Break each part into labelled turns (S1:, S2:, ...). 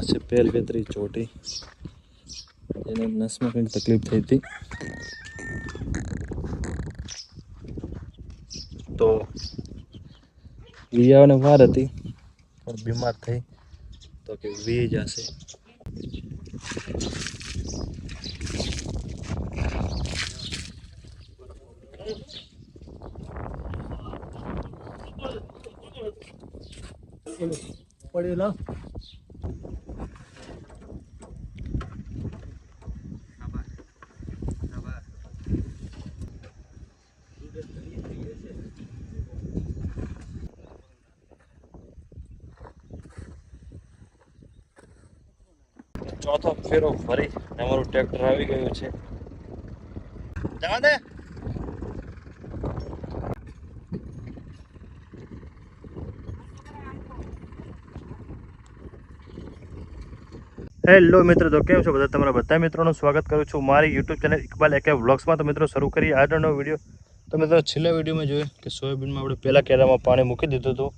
S1: આ છે પેલ વેતરી ચોટી. એને નસમાં કંઈક તકલીફ થઈ હતી. તો વિયાને વાર હતી, પણ બીમાર થઈ. તો કે વી જશે. પડેલા ચોથો ફેરો ફરી અમારું ટ્રેક્ટર આવી ગયું છે. જવા હેલો મિત્રો, તો કેમ છો બધા? તમારા બધા મિત્રોનું સ્વાગત કરું છું મારી યુટ્યુબ ચેનલ ઇકબાલ એકે વ્લોગ્સમાં તો મિત્રો, શરૂ કરી આજનો વીડિયો તો મિત્રો, છેલ્લા વિડીયોમાં જોયું કે સોયાબીનમાં આપણે પહેલાં કેરામાં પાણી મૂકી દીધું હતું.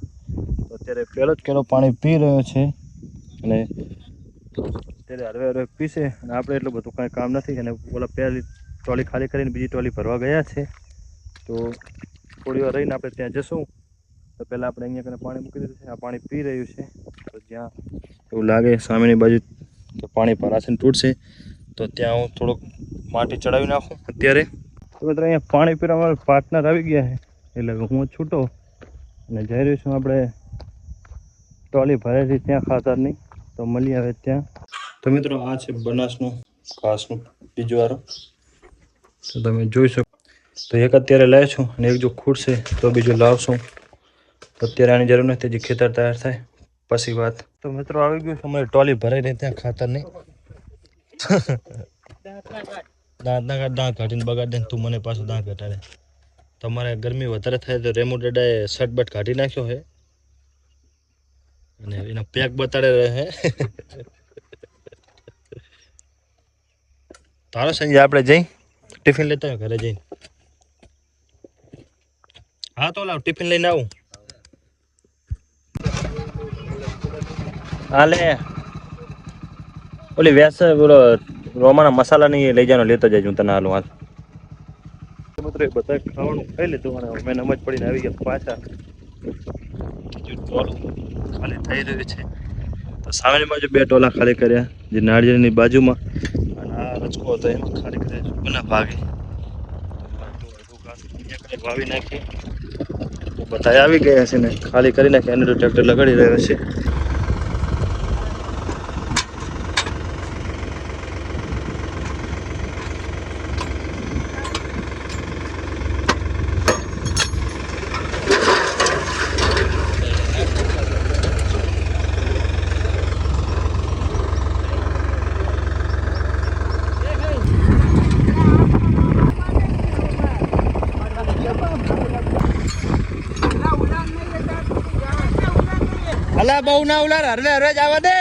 S1: તો અત્યારે પહેલો જ કેરો પાણી પી રહ્યો છે. અને અત્યારે હરવે હળવે પીશે અને આપણે એટલું બધું કાંઈ કામ નથી અને ઓલા પહેલી ટ્રોલી ખાલી કરીને બીજી ટ્રોલી ભરવા ગયા છે. તો થોડી વાર રહીને આપણે ત્યાં જશું. તો પહેલાં આપણે અહીંયા કને પાણી મૂકી દીધું છે. આ પાણી પી રહ્યું છે. તો જ્યાં એવું લાગે સામેની બાજુ પાણી ભરાશે તૂટશે. તો ત્યાં હું થોડુંક માટી ચડાવી નાખું અત્યારે. તો મિત્રો અહીંયા પાણી પીવા અમારા પાર્ટનર આવી ગયા છે. એટલે હું છૂટો. અને જઈ રહ્યો છું આપણે ટ્રોલી ભરેલી, ત્યાં ખાતરની. તો મળી આવે ત્યાં. તો મિત્રો આ છે બનાસનું, ઘાસનો, બીજો વારો. તો તમે જોઈ શકો. તો એક અત્યારે લઈ છું અને એક જો ખૂટશે તો બીજું લાવશું. અત્યારે આની જરૂર નથી જે ખેતર તૈયાર થાય. પછી વાત. તો મિત્રો આવી ગયું છે, અમારી ટ્રોલી ભરાઈ રહી ત્યાં ખાતર નહીં દાંત ના કાઢ, દાંત કાઢીને બગાડ દે તું મને પાછું દાંત ઘટાડે. તમારે ગરમી વધારે થાય તો રેમો ડેડાએ શર્ટબટ કાઢી નાખ્યો છે. અને એના પેક બતાડે રહે તારો સંજય આપણે જઈ? ટિફિન લેતા હોય ઘરે જઈને. હા તો લાવ ટિફિન લઈને આવું. હાલે ઓલી વ્યાસ બોલો રોમાના મસાલા ની લઈ જવાનો લેતો જાય હું તને હાલું હાલ. મિત્રો બધા ખાવાનું ખાઈ લીધું અને અમે નમજ પડીને આવી ગયા પાછા. ટોલું ખાલી થઈ રહ્યું છે. તો સામેની બાજુ બે ટોલા ખાલી કર્યા જે નાળિયેરની બાજુમાં. અને હતો, એમાં ખાલી છે કોના ભાગે. વાવી નાખી. બધા આવી ગયા છે ને, ખાલી કરી નાખે, એને ટ્રેક્ટર લગાડી રહ્યો છે. અલા બહુ ના ઉલાર હરવે હરવે જવા દે.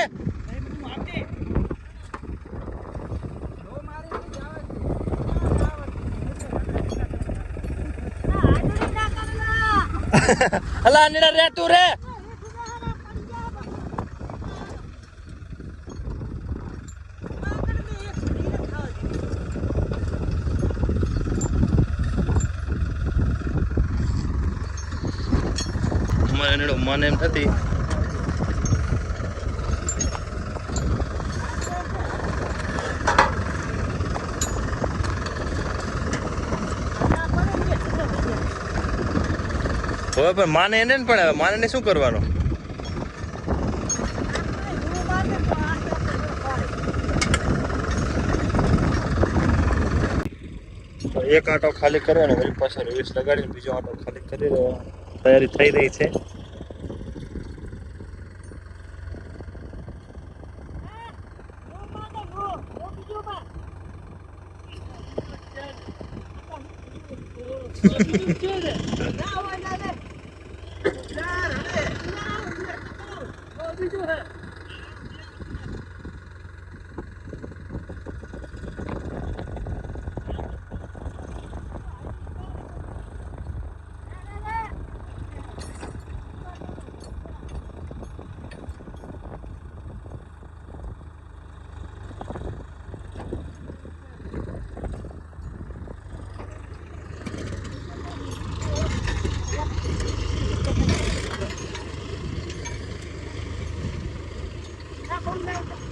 S1: અલા નીડા રે તું રે. મને એમ નથી હવે પણ માને એને ને પણ માને ને શું કરવાનું? એક આટો ખાલી કરવાનો વળી પાછળ રિવેસ લગાડીને બીજો આટો ખાલી કરી તૈયારી થઈ રહી છે. Now Come on, come on.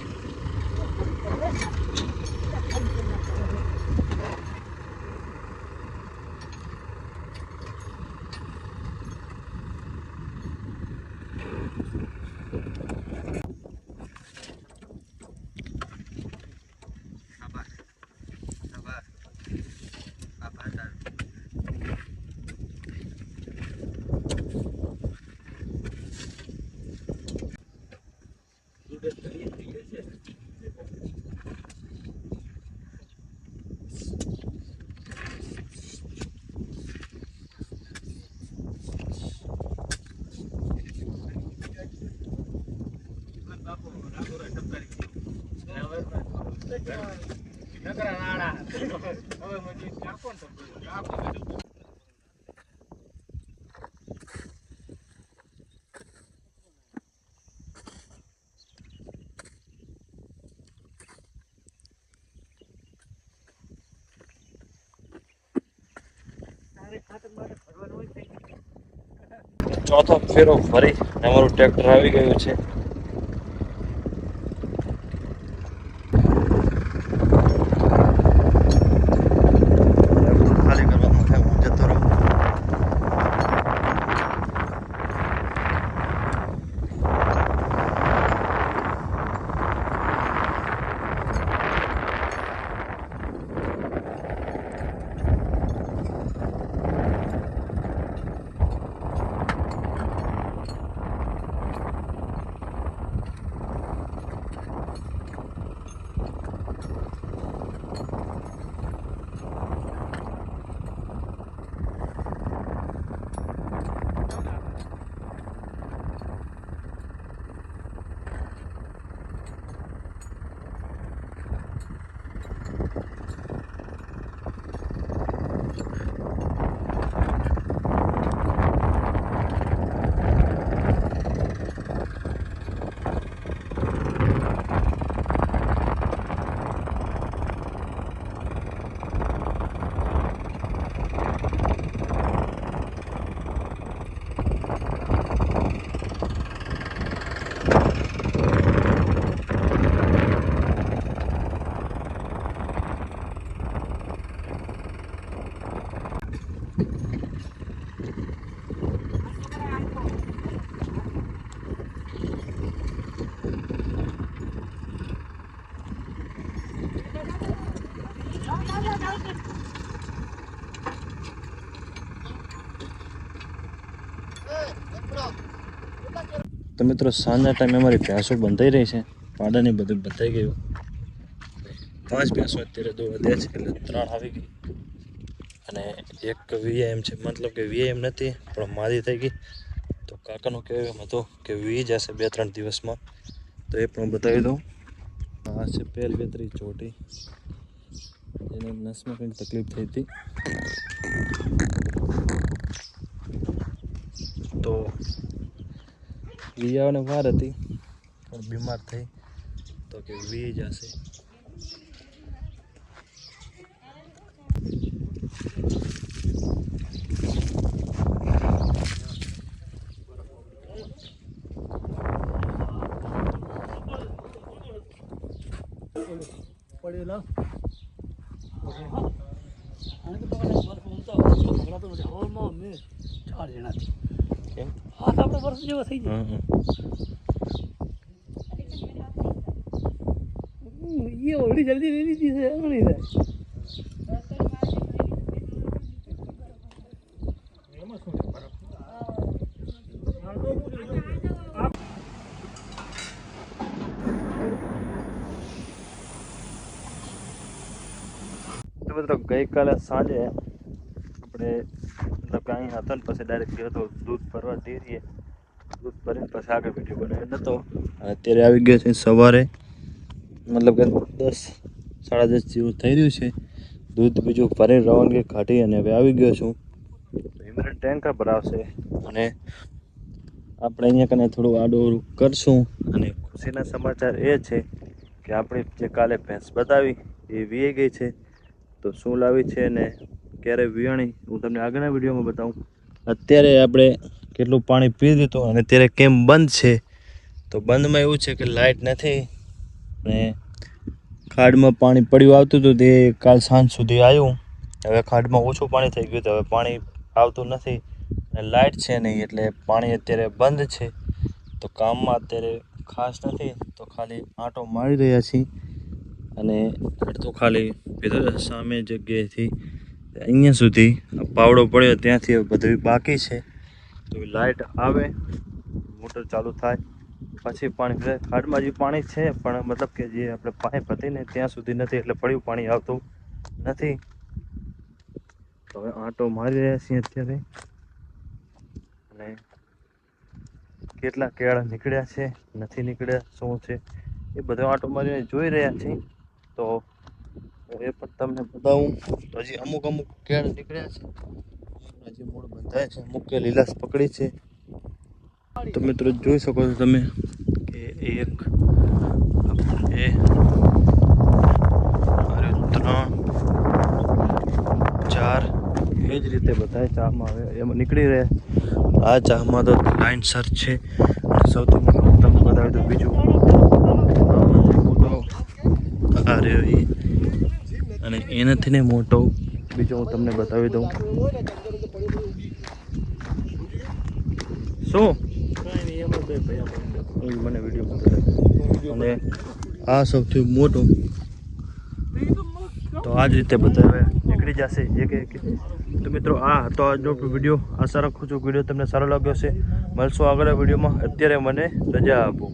S1: ચોથો ફેરો ફરી અમારું ટ્રેક્ટર આવી ગયું છે. તો મિત્રો, સાંજના ટાઈમે અમારી ભેંસો બંધાઈ રહી છે. પાડાની બધું બંધાઈ ગયું. પાંચ ભેંસો અત્યારે દો વધ્યા છે, એટલે ત્રણ આવી ગઈ. અને એક વીઆઈએમ છે. મતલબ કે વીઆઈએમ નથી, પણ માદી થઈ ગઈ. તો કાકાનો કહેવું એમ હતો કે વી જશે બે ત્રણ દિવસમાં. તો એ પણ બતાવી દઉં. આ છે પેલ બેતરી ચોટી. એને નસમાં કંઈક તકલીફ થઈ હતી. વિયાને વાર હતી પણ બીમાર થઈ તો કે વી જશે
S2: પડેલા હવામાં અમે ચાર
S1: જણા
S2: હાથ આપણો વર્ષ જેવો થઈ જાય. એ ઓલી જલ્દી લઈ લીધી છે એમ નહીં થાય
S1: મિત્રો ગઈકાલે સાંજે આપણે કે અહીં હતો ને પછી ડાયરેક્ટ ગયો હતો દૂધ ભરવા ડેરીએ દૂધ ભરીને પછી આગળ વીડિયો બનાવ્યો. નહોતો અત્યારે આવી ગયો છે સવારે. મતલબ કે દસ સાડા દસ જેવું થઈ રહ્યું છે. દૂધ બીજું ભરીને રવાનગી કાઢી અને હવે આવી ગયો છું. હિમરન ટેન્કર ભરાવશે અને આપણે અહીંયા કને થોડું આડોરું કરશું. અને ખુશીના સમાચાર એ છે કે આપણી જે કાલે ભેંસ બતાવી એ વીએ ગઈ છે. તો શું લાવી છે ને ક્યારે વિયાણી, હું તમને આગળના વિડીયોમાં બતાવું. અત્યારે આપણે કેટલું પાણી પી દીધું અને અત્યારે કેમ બંધ છે? તો બંધમાં એવું છે કે લાઇટ નથી ને ખાડમાં પાણી પડ્યું આવતું હતું તે કાલ સાંજ સુધી આવ્યું. હવે ખાડમાં ઓછું પાણી થઈ ગયું હવે પાણી આવતું નથી અને લાઇટ છે નહીં એટલે પાણી અત્યારે બંધ છે. તો કામમાં અત્યારે ખાસ નથી તો ખાલી આંટો મારી રહ્યા છીએ અને તો ખાલી પીધો સામે જગ્યાએથી અહીંયા સુધી પાવડો પડ્યો, ત્યાંથી બધું બાકી છે. તો લાઇટ આવે, મોટર ચાલુ થાય, પછી પાણી ખાડમાં જે પાણી છે, પણ મતલબ કે જે આપણે પાઇપ હતી ને ત્યાં સુધી નથી, એટલે પડ્યું પાણી આવતું નથી. તો હવે આંટો મારી રહ્યા છીએ અત્યારે. અને કેટલા કેળા નીકળ્યા છે, નથી નીકળ્યા, શું છે, એ બધો આંટો મારીને જોઈ રહ્યા છીએ. તો એ પણ તમને બતાવું. તો હજી અમુક અમુક કેળ નીકળ્યા છે. હજી મૂળ બંધાય છે. અમુક લીલાશ પકડી છે. તો મિત્રો જોઈ શકો છો તમે કે એક બે ત્રણ, ચાર એ જ રીતે બધા ચામાં આવે એમાં નીકળી રહ્યા આ ચામાં તો લાઇનસર છે. સૌથી મોટું તમને બતાવી દઉં બીજું. એ અને એનાથી ને મોટો બીજો હું તમને બતાવી દઉં. શું? મને વીડિયો અને આ સૌથી મોટું. તો આ જ રીતે બધા નીકળી જશે. એક એક. તો મિત્રો, આ તો આજનો વીડિયો આશા રાખું છું વીડિયો તમને સારો લાગ્યો છે મળશું આગળ વિડીયોમાં અત્યારે મને રજા આપો.